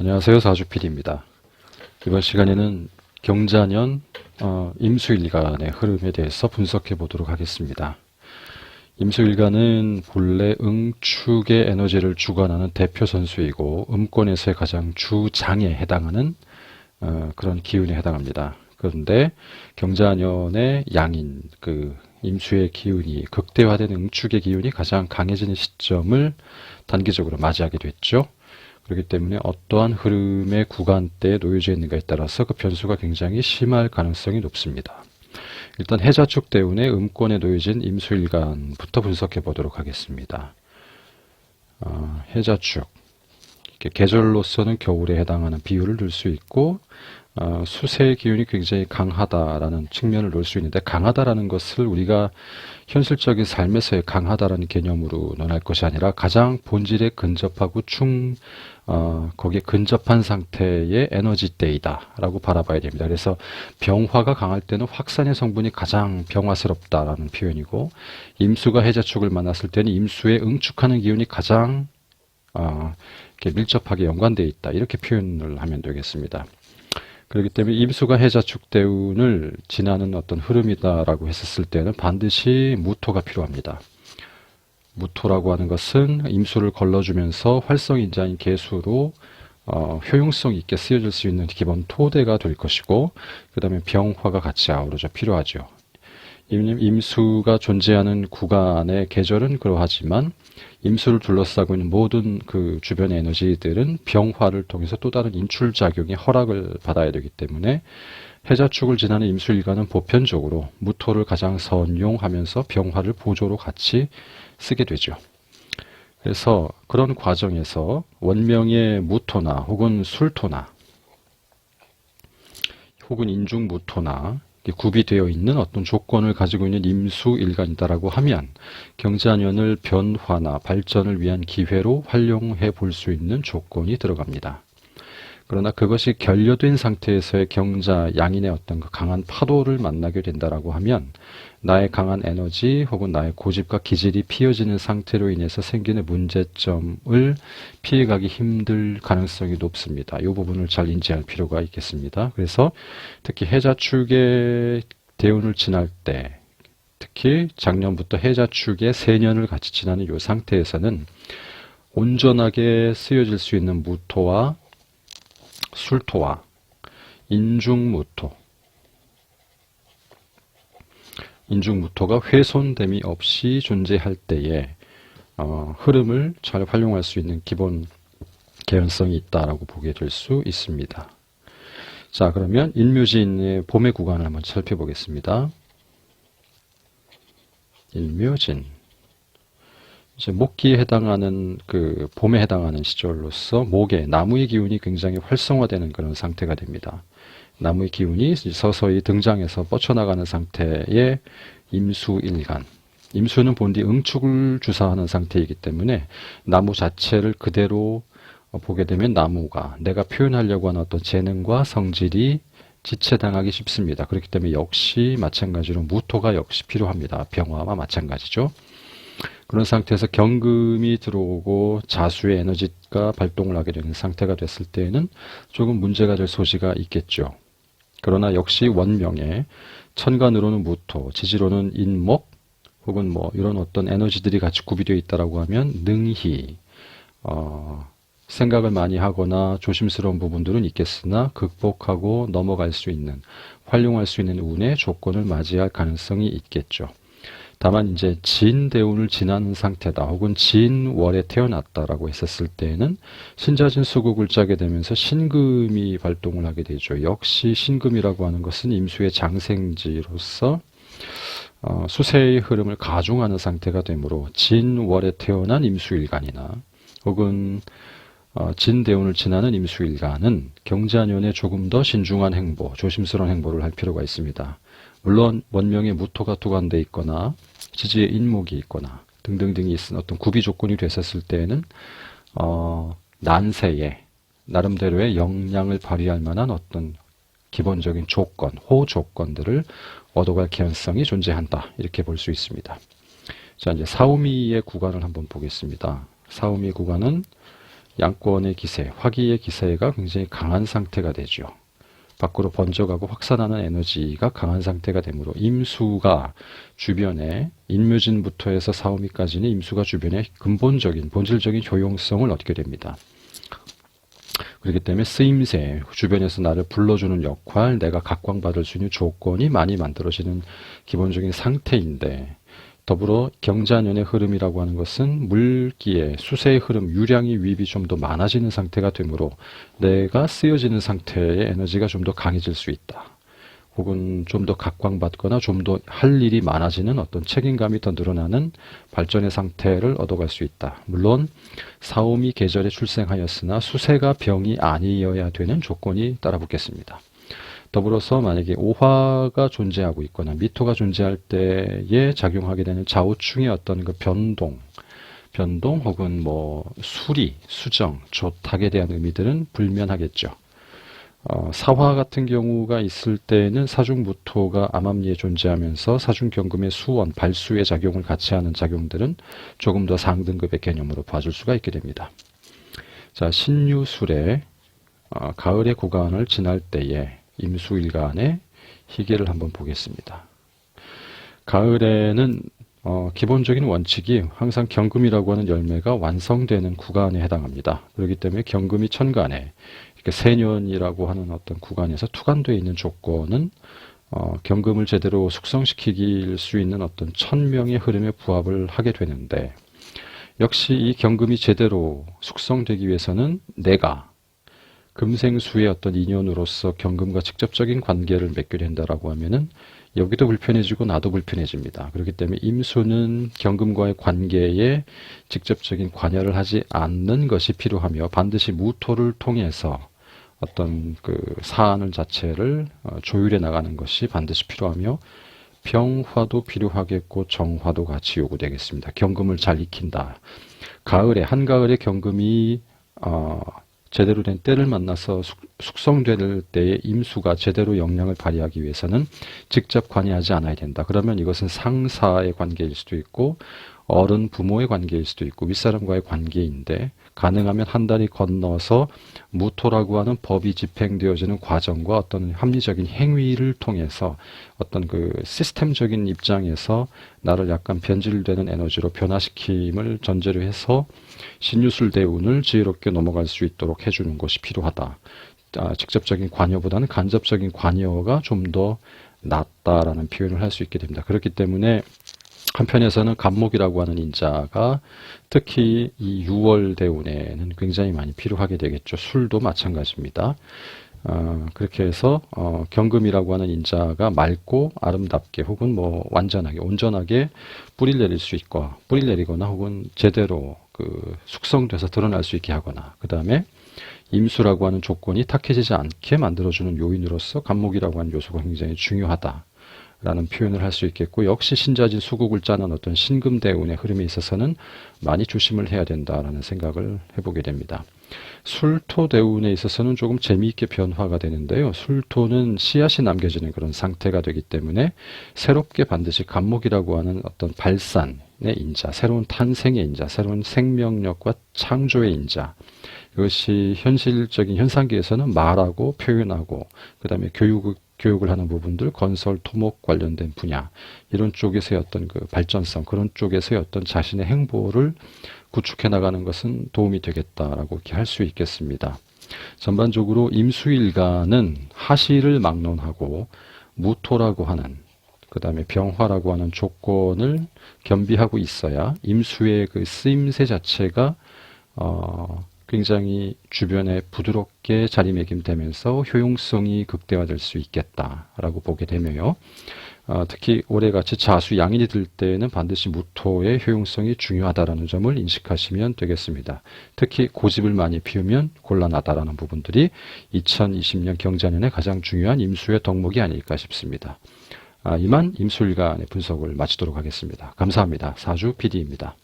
안녕하세요. 사주PD입니다. 이번 시간에는 경자년 어, 임수일간의 흐름에 대해서 분석해 보도록 하겠습니다. 임수일간은 본래 응축의 에너지를 주관하는 대표 선수이고 음권에서의 가장 주장에 해당하는 어, 그런 기운에 해당합니다. 그런데 경자년의 양인 그 임수의 기운이 극대화된 응축의 기운이 가장 강해지는 시점을 단기적으로 맞이하게 됐죠. 그렇기 때문에 어떠한 흐름의 구간대에 놓여져 있는가에 따라서 그 변수가 굉장히 심할 가능성이 높습니다. 일단 해자축 대운의 음권에 놓여진 임수일간부터 분석해 보도록 하겠습니다. 어, 해자축 계절로서는 겨울에 해당하는 비율을 넣을 수 있고 어, 수세의 기운이 굉장히 강하다라는 측면을 놓을 수 있는데 강하다라는 것을 우리가 현실적인 삶에서의 강하다라는 개념으로 논할 것이 아니라 가장 본질에 근접하고 충 어, 거기에 근접한 상태의 에너지 때이다라고 바라봐야 됩니다. 그래서 병화가 강할 때는 확산의 성분이 가장 병화스럽다라는 표현이고 임수가 해자축을 만났을 때는 임수에 응축하는 기운이 가장 어, 이렇게 밀접하게 연관되어 있다 이렇게 표현을 하면 되겠습니다. 그렇기 때문에 임수가 해자축 대운을 지나는 어떤 흐름이다라고 했었을 때는 반드시 무토가 필요합니다. 무토라고 하는 것은 임수를 걸러주면서 활성인자인 개수로 어, 효용성 있게 쓰여질 수 있는 기본 토대가 될 것이고 그 다음에 병화가 같이 아우러져 필요하죠. 임수가 존재하는 구간의 계절은 그러하지만 임수를 둘러싸고 있는 모든 그 주변의 에너지들은 병화를 통해서 또 다른 인출 작용의 허락을 받아야 되기 때문에 해자축을 지나는 임수일간은 보편적으로 무토를 가장 선용하면서 병화를 보조로 같이 쓰게 되죠. 그래서 그런 과정에서 원명의 무토나 혹은 술토나 혹은 인중무토나 구비되어 있는 어떤 조건을 가지고 있는 임수일간이다라고 하면 경자년을 변화나 발전을 위한 기회로 활용해 볼 수 있는 조건이 들어갑니다. 그러나 그것이 결여된 상태에서의 경자 양인의 어떤 그 강한 파도를 만나게 된다라고 하면 나의 강한 에너지 혹은 나의 고집과 기질이 피어지는 상태로 인해서 생기는 문제점을 피해가기 힘들 가능성이 높습니다. 이 부분을 잘 인지할 필요가 있겠습니다. 그래서 특히 해자축의 대운을 지날 때 특히 작년부터 해자축의 세년을 같이 지나는 이 상태에서는 온전하게 쓰여질 수 있는 무토와 술토와 인중무토 인중무토가 훼손됨이 없이 존재할 때에 어, 흐름을 잘 활용할 수 있는 기본 개연성이 있다라고 보게 될 수 있습니다. 자 그러면 일묘진의 봄의 구간을 한번 살펴보겠습니다. 일묘진 이제 목기에 해당하는 그 봄에 해당하는 시절로서 목에 나무의 기운이 굉장히 활성화되는 그런 상태가 됩니다. 나무의 기운이 서서히 등장해서 뻗쳐나가는 상태의 임수일간. 임수는 본디 응축을 주사하는 상태이기 때문에 나무 자체를 그대로 보게 되면 나무가 내가 표현하려고 하는 어떤 재능과 성질이 지체당하기 쉽습니다. 그렇기 때문에 역시 마찬가지로 무토가 역시 필요합니다. 병화와 마찬가지죠. 그런 상태에서 경금이 들어오고 자수의 에너지가 발동을 하게 되는 상태가 됐을 때에는 조금 문제가 될 소지가 있겠죠. 그러나 역시 원명에 천간으로는 무토, 지지로는 인목, 혹은 뭐 이런 어떤 에너지들이 같이 구비되어 있다라고 하면 능히 어, 생각을 많이 하거나 조심스러운 부분들은 있겠으나 극복하고 넘어갈 수 있는 활용할 수 있는 운의 조건을 맞이할 가능성이 있겠죠. 다만 이제 진 대운을 지나는 상태다 혹은 진 월에 태어났다라고 했었을 때에는 신자진 수국을 짜게 되면서 신금이 발동을 하게 되죠. 역시 신금이라고 하는 것은 임수의 장생지로서 어, 수세의 흐름을 가중하는 상태가 되므로 진월에 태어난 임수일간이나 혹은 어, 진대운을 지나는 임수일간은 경자년에 조금 더 신중한 행보, 조심스러운 행보를 할 필요가 있습니다. 물론 원명의 무토가 투관돼 있거나 지지에 인목이 있거나 등등등이 있은 어떤 구비 조건이 됐었을 때에는 어, 난세에 나름대로의 역량을 발휘할 만한 어떤 기본적인 조건, 호 조건들을 얻어갈 개연성이 존재한다. 이렇게 볼 수 있습니다. 자, 이제 사우미의 구간을 한번 보겠습니다. 사우미 구간은 양권의 기세, 화기의 기세가 굉장히 강한 상태가 되죠. 밖으로 번져가고 확산하는 에너지가 강한 상태가 되므로 임수가 주변에 인묘진부터 해서 사오미까지는 임수가 주변에 근본적인 본질적인 효용성을 얻게 됩니다. 그렇기 때문에 쓰임새, 주변에서 나를 불러주는 역할, 내가 각광받을 수 있는 조건이 많이 만들어지는 기본적인 상태인데 더불어 경자년의 흐름이라고 하는 것은 물기의 수세의 흐름, 유량이 위입이 좀 더 많아지는 상태가 되므로 내가 쓰여지는 상태의 에너지가 좀 더 강해질 수 있다. 혹은 좀 더 각광받거나 좀 더 할 일이 많아지는 어떤 책임감이 더 늘어나는 발전의 상태를 얻어갈 수 있다. 물론 사오미 계절에 출생하였으나 수세가 병이 아니어야 되는 조건이 따라붙겠습니다. 더불어서 만약에 오화가 존재하고 있거나 미토가 존재할 때에 작용하게 되는 좌우충의 어떤 그 변동, 변동 혹은 뭐 수리, 수정, 조탁에 대한 의미들은 불면하겠죠. 어, 사화 같은 경우가 있을 때는 사중무토가 암암리에 존재하면서 사중경금의 수원, 발수의 작용을 같이 하는 작용들은 조금 더 상등급의 개념으로 봐줄 수가 있게 됩니다. 자, 신유술의 어, 가을의 구간을 지날 때에 임수일간의 희계를 한번 보겠습니다. 가을에는 어, 기본적인 원칙이 항상 경금이라고 하는 열매가 완성되는 구간에 해당합니다. 그렇기 때문에 경금이 천간에 이렇게 세년이라고 하는 어떤 구간에서 투간되어 있는 조건은 어, 경금을 제대로 숙성시킬 수 있는 어떤 천명의 흐름에 부합을 하게 되는데 역시 이 경금이 제대로 숙성되기 위해서는 내가 금생수의 어떤 인연으로서 경금과 직접적인 관계를 맺게 된다라고 하면은 여기도 불편해지고 나도 불편해집니다. 그렇기 때문에 임수는 경금과의 관계에 직접적인 관여를 하지 않는 것이 필요하며 반드시 무토를 통해서 어떤 그 사안을 자체를 어, 조율해 나가는 것이 반드시 필요하며 병화도 필요하겠고 정화도 같이 요구되겠습니다. 경금을 잘 익힌다. 가을에 한가을에 경금이 어, 제대로 된 때를 만나서 숙성될 때의 임수가 제대로 영향을 발휘하기 위해서는 직접 관여하지 않아야 된다. 그러면 이것은 상사의 관계일 수도 있고 어른 부모의 관계일 수도 있고 윗사람과의 관계인데 가능하면 한 달이 건너서 무토라고 하는 법이 집행되어지는 과정과 어떤 합리적인 행위를 통해서 어떤 그 시스템적인 입장에서 나를 약간 변질되는 에너지로 변화시킴을 전제로 해서 신유술 대운을 지혜롭게 넘어갈 수 있도록 해주는 것이 필요하다. 아, 직접적인 관여보다는 간접적인 관여가 좀 더 낫다라는 표현을 할 수 있게 됩니다. 그렇기 때문에 한편에서는 간목이라고 하는 인자가 특히 이 6월 대운에는 굉장히 많이 필요하게 되겠죠. 술도 마찬가지입니다. 어, 그렇게 해서 어, 경금이라고 하는 인자가 맑고 아름답게 혹은 뭐 완전하게 온전하게 뿌리를 내릴 수 있고 뿌리를 내리거나 혹은 제대로 그 숙성돼서 드러날 수 있게 하거나 그 다음에 임수라고 하는 조건이 탁해지지 않게 만들어주는 요인으로서 간목이라고 하는 요소가 굉장히 중요하다. 라는 표현을 할 수 있겠고 역시 신자진 수국을 짜는 어떤 신금대운의 흐름에 있어서는 많이 조심을 해야 된다라는 생각을 해보게 됩니다. 술토대운에 있어서는 조금 재미있게 변화가 되는데요. 술토는 씨앗이 남겨지는 그런 상태가 되기 때문에 새롭게 반드시 간목이라고 하는 어떤 발산의 인자, 새로운 탄생의 인자, 새로운 생명력과 창조의 인자, 이것이 현실적인 현상계에서는 말하고 표현하고 그 다음에 교육 교육을 하는 부분들, 건설, 토목 관련된 분야 이런 쪽에서의 어떤 그 발전성 그런 쪽에서의 어떤 자신의 행보를 구축해 나가는 것은 도움이 되겠다라고 할 수 있겠습니다. 전반적으로 임수일가는 하시를 막론하고 무토라고 하는 그 다음에 병화라고 하는 조건을 겸비하고 있어야 임수의 그 쓰임새 자체가 어, 굉장히 주변에 부드럽게 자리매김되면서 효용성이 극대화될 수 있겠다라고 보게 되며요. 어, 특히 올해같이 자수 양인이 들 때에는 반드시 무토의 효용성이 중요하다라는 점을 인식하시면 되겠습니다. 특히 고집을 많이 피우면 곤란하다라는 부분들이 2020년 경자년의 가장 중요한 임수의 덕목이 아닐까 싶습니다. 아, 이만 임술간의 분석을 마치도록 하겠습니다. 감사합니다. 사주 PD입니다.